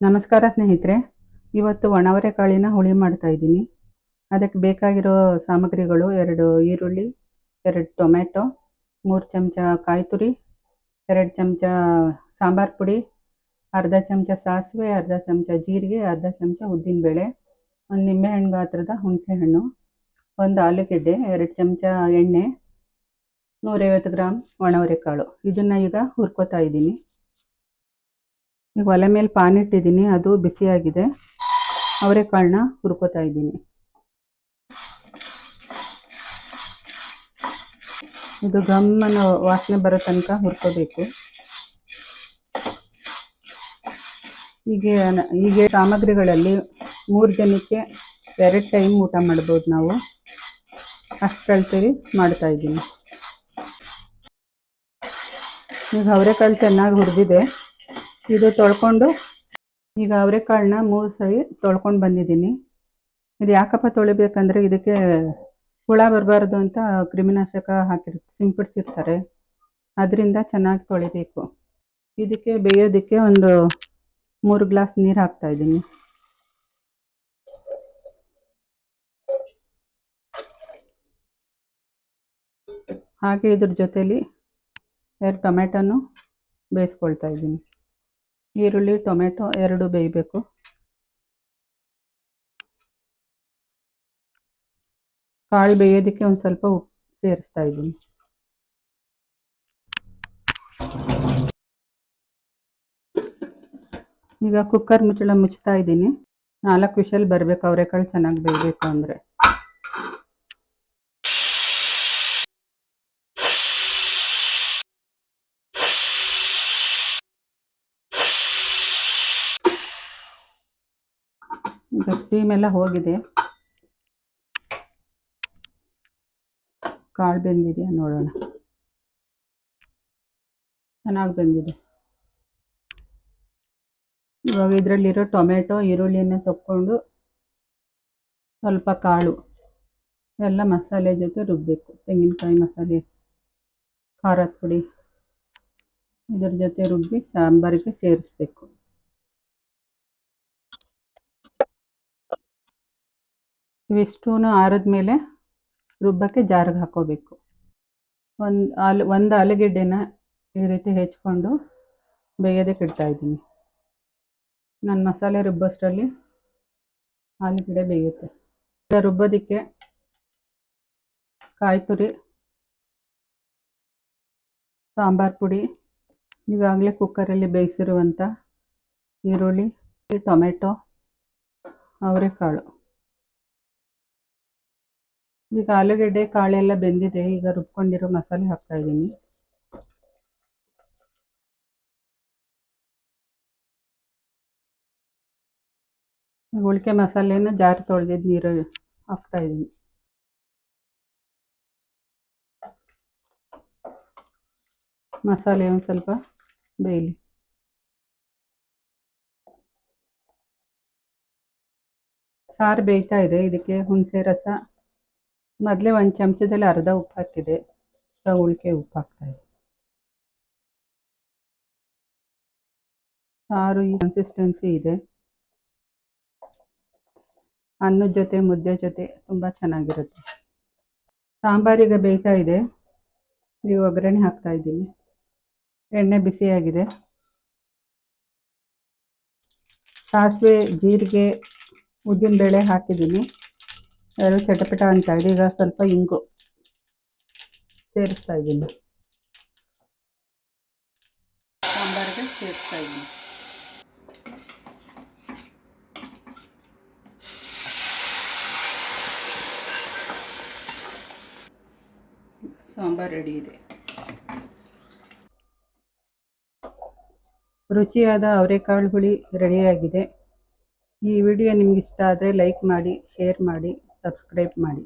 ನಮಸ್ಕಾರ ಸ್ನೇಹಿತರೆ, ಇವತ್ತು ಒಣವರೆಕಾಳಿನ ಹುಳಿ ಮಾಡ್ತಾ ಇದ್ದೀನಿ. ಅದಕ್ಕೆ ಬೇಕಾಗಿರೋ ಸಾಮಗ್ರಿಗಳು ಎರಡು ಈರುಳ್ಳಿ, ಎರಡು ಟೊಮೆಟೊ ಮೂರು ಚಮಚ ಕಾಯಿ ತುರಿ ಎರಡು ಚಮಚ ಸಾಂಬಾರು ಪುಡಿ, ಅರ್ಧ ಚಮಚ ಸಾಸಿವೆ, ಅರ್ಧ ಚಮಚ ಜೀರಿಗೆ, ಅರ್ಧ ಚಮಚ ಉದ್ದಿನಬೇಳೆ, ಒಂದು ನಿಂಬೆಹಣ್ಣು ಗಾತ್ರದ ಹುಣಸೆಹಣ್ಣು, ಒಂದು ಆಲೂಗೆಡ್ಡೆ, ಎರಡು ಚಮಚ ಎಣ್ಣೆ, ನೂರೈವತ್ತು ಗ್ರಾಮ್ ಒಣವರೆಕಾಳು ಇದನ್ನು ಈಗ ಹುರ್ಕೋತಾ ಇದ್ದೀನಿ. ಈಗ ಒಲೆ ಮೇಲೆ ಪಾನ್ ಇಟ್ಟಿದ್ದೀನಿ ಅದು ಬಿಸಿಯಾಗಿದೆ. ಅವರೆಕಾಳನ್ನ ಹುರ್ಕೋತಾ ಇದ್ದೀನಿ. ಇದು ಗಮ್ಮನ ವಾಸನೆ ಬರೋ ತನಕ ಹುರ್ಕೋಬೇಕು. ಹೀಗೆ ಹೀಗೆ ಸಾಮಗ್ರಿಗಳಲ್ಲಿ ಮೂರು ಜನಕ್ಕೆ ಎರಡು ಟೈಮ್ ಊಟ ಮಾಡ್ಬೋದು ನಾವು. ಅಷ್ಟು ಕಳ್ತೀರಿ ಮಾಡ್ತಾ ಇದ್ದೀನಿ. ಈಗ ಅವರೆಕಾಳು ಚೆನ್ನಾಗಿ ಹುರಿದಿದೆ. ಇದು ತೊಳ್ಕೊಂಡು ಈಗ ಅವರೆಕಾಳನ್ನ ಮೂರು ಸರಿ ತೊಳ್ಕೊಂಡು ಬಂದಿದ್ದೀನಿ. ಇದು ಯಾಕಪ್ಪ ತೊಳಿಬೇಕಂದ್ರೆ ಇದಕ್ಕೆ ಹುಳ ಬರಬಾರ್ದು ಅಂತ ಕ್ರಿಮಿನಾಶಕ ಹಾಕಿರ್, ಸಿಂಪಡಿಸಿರ್ತಾರೆ. ಅದರಿಂದ ಚೆನ್ನಾಗಿ ತೊಳಿಬೇಕು. ಇದಕ್ಕೆ ಬೇಯೋದಕ್ಕೆ ಒಂದು ಮೂರು ಗ್ಲಾಸ್ ನೀರು ಹಾಕ್ತಾ ಇದ್ದೀನಿ. ಹಾಗೆ ಇದ್ರ ಜೊತೇಲಿ ಎರಡು ಟೊಮೆಟೊನು ಬೇಯಿಸ್ಕೊಳ್ತಾ ಇದ್ದೀನಿ. ಈರುಳ್ಳಿ, ಟೊಮೆಟೊ ಎರಡು ಬೇಯಬೇಕು. ಕಾಳು ಬೇಯೋದಕ್ಕೆ ಒಂದು ಸ್ವಲ್ಪ ಉಪ್ಪು ಸೇರಿಸ್ತಾ ಇದ್ದೀನಿ. ಈಗ ಕುಕ್ಕರ್ ಮುಚ್ಚಳ ಮುಚ್ತಾ ಇದ್ದೀನಿ. ನಾಲ್ಕು ವಿಷಲ್ ಬರಬೇಕು, ಅವರೆಕಾಳು ಚೆನ್ನಾಗಿ ಬೇಯಬೇಕು ಅಂದರೆ. ಈಗ ಸ್ಟೀಮ್ ಎಲ್ಲ ಹೋಗಿದೆ. ಕಾಳು ಬೆಂದಿದೆಯಾ ನೋಡೋಣ. ಚೆನ್ನಾಗಿ ಬೆಂದಿದೆ. ಇವಾಗ ಇದರಲ್ಲಿರೋ ಟೊಮೆಟೊ, ಈರುಳ್ಳಿಯನ್ನು ತಕ್ಕೊಂಡು ಸ್ವಲ್ಪ ಕಾಳು, ಎಲ್ಲ ಮಸಾಲೆ ಜೊತೆ ರುಬ್ಬಬೇಕು ತೆಂಗಿನಕಾಯಿ ಮಸಾಲೆ, ಖಾರದ ಪುಡಿ ಇದ್ರ ಜೊತೆ ರುಬ್ಬಿ ಸಾಂಬಾರಿಗೆ ಸೇರಿಸ್ಬೇಕು. ಇವಿಷ್ಟೂ ಮೇಲೆ ರುಬ್ಬಕ್ಕೆ ಜಾರಿಗೆ ಹಾಕೋಬೇಕು. ಒಂದು ಆಲು, ಒಂದು ಆಲೂಗೆಡ್ಡೆನ ಈ ರೀತಿ ಹೆಚ್ಕೊಂಡು ಬೇಯೋದಕ್ಕೆ ಇಡ್ತಾಯಿದ್ದೀನಿ ನಾನು ಮಸಾಲೆ ರುಬ್ಬೋಷ್ಟರಲ್ಲಿ ಆಲೂಗಡ್ಡೆ ಬೇಯುತ್ತೆ. ರುಬ್ಬೋದಕ್ಕೆ ಕಾಯಿ ತುರಿ, ಸಾಂಬಾರು ಪುಡಿ ಈಗಾಗಲೇ ಕುಕ್ಕರಲ್ಲಿ ಬೇಯಿಸಿರುವಂಥ ಈರುಳ್ಳಿ, ಟೊಮೆಟೊ, ಅವರೆಕಾಳು. ಈಗ ಆಲೂಗೆಡ್ಡೆ ಕಾಳೆಲ್ಲ ಬೆಂದಿದೆ. ಈಗ ರುಬ್ಕೊಂಡಿರೋ ಮಸಾಲೆ ಹಾಕ್ತಾ ಇದ್ದೀನಿ. ಉಳಿಕೆ ಮಸಾಲೆನ ಜಾರಿ ತೊಳೆದಿದ್ದು ನೀರು ಹಾಕ್ತಾ ಇದ್ದೀನಿ. ಮಸಾಲೆ ಒಂದು ಸ್ವಲ್ಪ ಬೇಯಲಿ. ಸಾರು ಬೇಯ್ತಾ ಇದೆ. ಇದಕ್ಕೆ ಹುಣಸೆ, ರಸ ಮೊದಲೇ ಒಂದು ಚಮಚದಲ್ಲಿ ಅರ್ಧ ಉಪ್ಪು ಹಾಕಿದೆ ಉಳಿಕೆ ಉಪ್ಪು ಹಾಕ್ತಾಯಿದೆ ಸಾರು ಈ ಕನ್ಸಿಸ್ಟೆನ್ಸಿ ಇದೆ. ಅನ್ನದ ಜೊತೆ, ಮುದ್ದೆ ಜೊತೆ ತುಂಬ ಚೆನ್ನಾಗಿರುತ್ತೆ. ಸಾಂಬಾರಿಗೆ ಬೇಯ್ತಾ ಇದೆ. ನೀವು ಒಗ್ಗರಣೆ ಹಾಕ್ತಾ ಇದ್ದೀನಿ. ಎಣ್ಣೆ ಬಿಸಿಯಾಗಿದೆ. ಸಾಸಿವೆ, ಜೀರಿಗೆ, ಉದ್ದಿನಬೇಳೆ ಹಾಕಿದ್ದೀನಿ. ಎರಡು ಚಟಪಟ ಅಂತ ಇದೆ. ಈಗ ಸ್ವಲ್ಪ ಇಂಗು ಸೇರಿಸ್ತಾ ಇದ್ದೀನಿ. ಸಾಂಬಾರಿಗೆ ಸೇರಿಸ್ತಾ ಇದ್ದೀನಿ. ಸಾಂಬಾರು ರೆಡಿ ಇದೆ. ರುಚಿಯಾದ ಅವರೆಕಾಳು ಹುಳಿ ರೆಡಿಯಾಗಿದೆ ಈ ವಿಡಿಯೋ ನಿಮ್ಗೆ ಇಷ್ಟ ಆದರೆ ಲೈಕ್ ಮಾಡಿ ಶೇರ್ ಮಾಡಿ. ಸಬ್ಸ್ಕ್ರೈಬ್ ಮಾಡಿ.